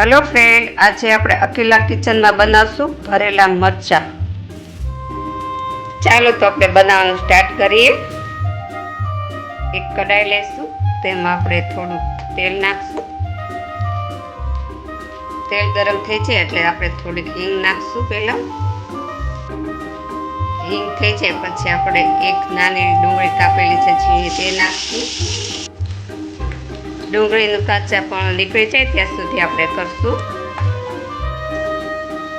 Hello friend આજે આપણે અખિલા કિચનમાં બનાવશું ભરેલા મરચા. ચાલો તો આપણે બનાવવાનું સ્ટાર્ટ કરીએ. એક કઢાઈ લેશું, તેમાં આપણે થોડું તેલ નાખશું. તેલ ગરમ થઈ છે એટલે આપણે થોડીક હિંગ નાખશું પહેલાં. હિંગ થઈ જાય પછી આપણે એક નાની ડુંગળી કાપેલી છે, જે તે નાખશું. ડુંગળીનું કાચા પણ નીકળી જાય ત્યાં સુધી આપણે કરશું.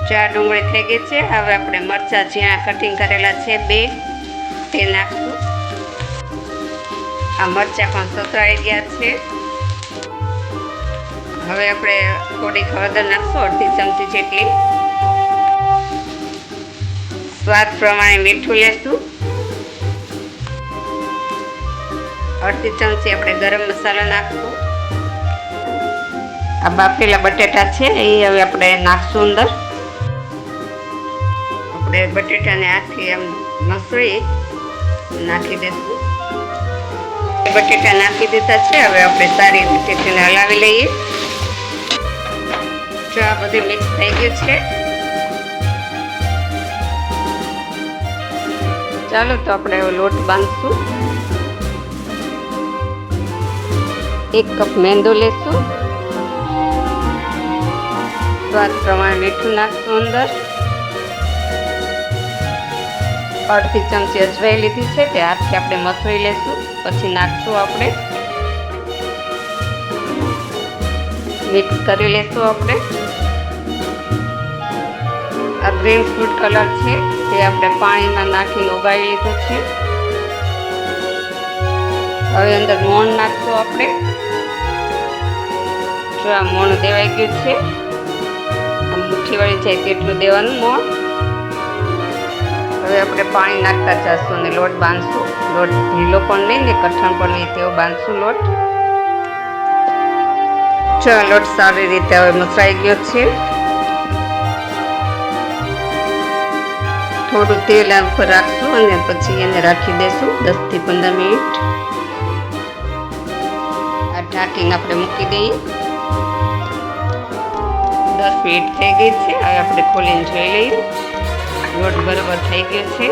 ચાર ડુંગળી થઈ ગઈ છે, હવે આપણે મરચાં જ્યાં કટિંગ કરેલા છે બે, તે નાખશું. આ મરચાં પણ સતરાઈ ગયા છે. હવે આપણે થોડીક હળદર નાખશું, અડધી ચમચી જેટલી. સ્વાદ પ્રમાણે મીઠું લેશું. અડધી ચમચી આપણે ગરમ મસાલો નાખશું. આ બાફેલા બટેટા છે, એ હવે આપણે નાખશું અંદર. આપણે બટેટાને આથી એમ મસળી નાખી દઈશું બટેટા નાખી દીધા છે, હવે આપણે સારી રીતે તેને હલાવી લઈએ. જો આ બધું મિક્સ થઈ ગયું છે. ચાલો તો આપણે લોટ બાંધશું. એક કપ મેંદો લેશું. સ્વાદ પ્રમાણે મીઠું નાખશું અંદર. અડધી ચમચી અજવાઈ લીધી છે તે હાથથી આપણે મથળી લેશું. પછી નાખશું આપણે. મિક્સ કરી લેશું આપણે. આ ગ્રીન ફૂડ કલર છે તે આપણે પાણીમાં નાખીને ઉગાડી લીધો છે. હવે અંદર મોણ નાખશું આપણે. જો આ મોણ દેવાઈ ગયું છે મુઠ્ઠી વળી જાય તેટલું દેવાનું મોણ હવે આપણે પાણી નાખતા જશું અને લોટ બાંધશું. લોટ ઢીલો પણ નહીં ને કઠણ પણ નહીં, તેવો બાંધશું લોટ. જો આ લોટ સારી રીતે હવે મસરાઈ ગયો છે. થોડું તેલ આ ઉપર રાખશું અને પછી એને રાખી દેશું દસથી પંદર મિનિટ. આ ઢાંકીને આપણે મૂકી દઈએ. દસ મિનિટ થઈ ગઈ છે, હવે આપણે ખોલીને જોઈ લઈએ. લોટ બરોબર થઈ ગયો છે.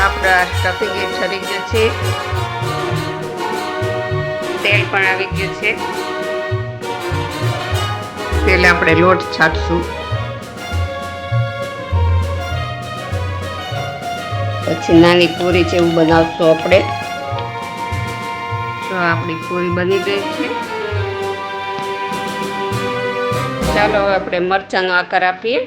આપણા સ્ટફિંગ એ ઠરી ગયું છે. તેલ પણ આવી ગયું છે. તેલ આપણે લોટ છાંટશું. પછી નાની પૂરી જેવું બનાવશું આપણે. તો આપણી પૂરી બની ગઈ છે. ચાલો આપણે મરચાંનો આકાર આપીએ.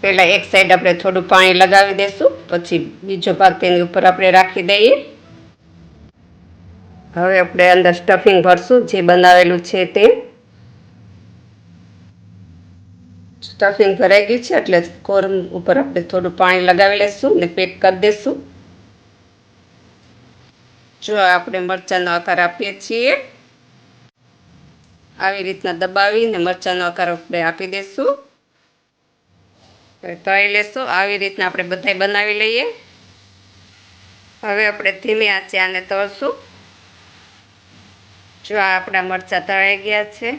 પહેલાં એક સાઈડ આપણે થોડું પાણી લગાવી દઈશું પછી બીજો ભાગ તેની ઉપર આપણે રાખી દઈએ. હવે આપણે અંદર સ્ટફિંગ ભરશું, જે બનાવેલું છે તે. સ્ટફિંગ ભરાઈ ગયું છે, એટલે કોરમ ઉપર આપણે થોડું પાણી લગાવી લઈશું ને પેક કરી દઈશું જો આપણે મરચાંનો આકાર આપીએ છીએ, આવી રીતના દબાવીને મરચાંનો આકાર આપણે આપી દઈશું. તળી લેશું, આવી રીતના આપણે બધાય બનાવી લઈએ. હવે આપણે ધીમી આંચે આને તળશું. જો આ આપણા મરચાં તળાઈ ગયા છે.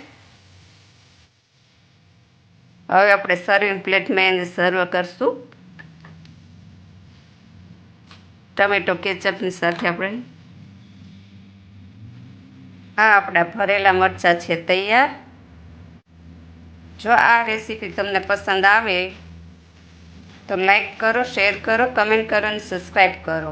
હવે આપણે સર્વિંગ પ્લેટમાં એને સર્વ કરશું. ટમેટો કેચઅપની સાથે આપણે આ આપણા ભરેલા મરચાં છે, તૈયાર. જો આ રેસીપી તમને પસંદ આવે, તો લાઈક કરો શેર કરો કમેન્ટ કરો અને સબસ્ક્રાઈબ કરો.